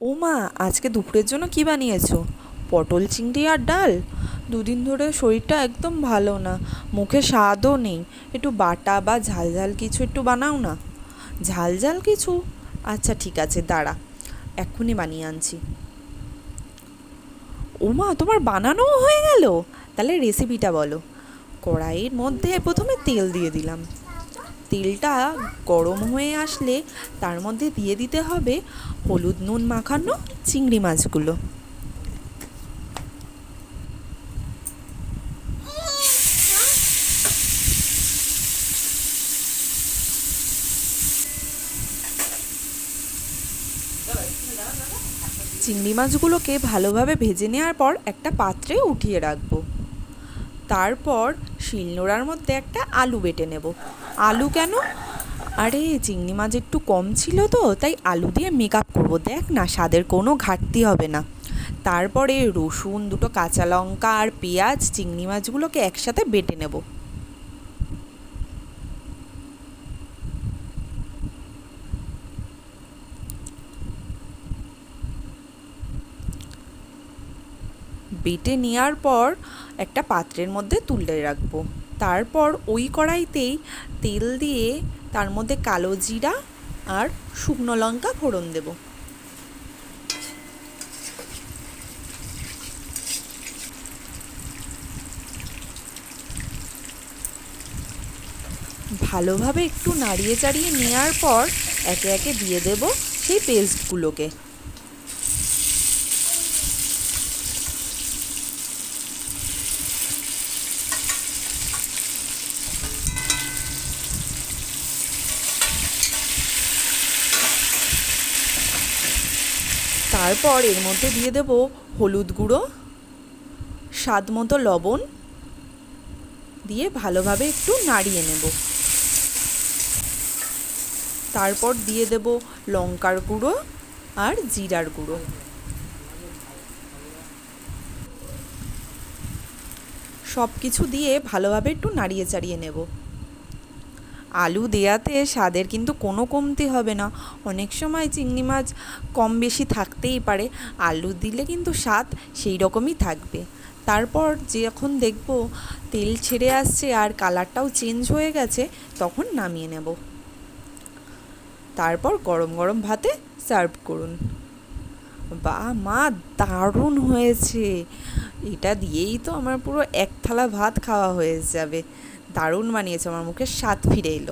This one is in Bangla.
ও মা আজকে দুপুরের জন্য কি বানিয়েছো? পটল চিংড়ি আর ডাল? দুদিন ধরে শরীরটা একদম ভালো না, মুখে স্বাদও নেই। একটু বাটা বা ঝাল ঝাল কিছু একটু বানাও না। ঝাল ঝাল কিছু? আচ্ছা ঠিক আছে, দাঁড়া, এক্ষুনি বানিয়ে আনছি। ও মা তোমার বানানোও হয়ে গেল? তাহলে রেসিপিটা বলো। কড়াইয়ের মধ্যে প্রথমে তেল দিয়ে দিলাম। তেলটা গরম হয়ে আসলে তার মধ্যে দিয়ে দিতে হবে হলুদ নুন মাখানো চিংড়ি মাছগুলো। চিংড়ি মাছগুলোকে ভালোভাবে ভেজে নেওয়ার পর একটা পাত্রে উঠিয়ে রাখব। তারপর শিলনোড়ার মধ্যে একটা আলু বেটে নেব। আলু কেন? আরে, চিংড়ি মাছ একটু কম ছিল তো, তাই আলু দিয়ে মেকআপ করব। দেখ না, স্বাদের কোনো ঘাটতি হবে না। তারপরে রসুন, দুটো কাঁচা লঙ্কা আর পেঁয়াজ, চিংড়ি মাছগুলোকে একসাথে বেটে নেব। বেটে নেওয়ার পর একটা পাত্রের মধ্যে তুলে রাখব। তারপর ওই কড়াইতেই তেল দিয়ে তার মধ্যে কালো জিরা আর শুকনো লঙ্কা ফোড়ন দেব। ভালোভাবে একটু নাড়িয়ে চাড়িয়ে নেওয়ার পর একে একে দিয়ে দেব সেই পেস্টগুলোকে তারপর এর মধ্যে দিয়ে দেব হলুদ গুঁড়ো, স্বাদ মতো লবণ দিয়ে ভালোভাবে একটু নাড়িয়ে নেব। তারপর দিয়ে দেব লঙ্কার গুঁড়ো আর জিরার গুঁড়ো। সব কিছু দিয়ে ভালোভাবে একটু নাড়িয়ে চাড়িয়ে নেব। আলু দেয়াতে স্বাদের কিন্তু কোনো কমতি হবে না। অনেক সময় চিংড়ি মাছ কম বেশি থাকতেই পারে। আলু দিলে কিন্তু স্বাদ সেই রকমই থাকবে। তারপর যখন দেখব তেল ছেড়ে আসছে আর কালারটাও চেঞ্জ হয়ে গেছে, তখন নামিয়ে নেব। তারপর গরম গরম ভাতে সার্ভ করুন। বা মা, দারুণ হয়েছে। এটা দিয়েই তো আমার পুরো এক থালা ভাত খাওয়া হয়ে যাবে। দারুণ বানিয়েছে আমার মুখে স্বাদ ফিরে এলো।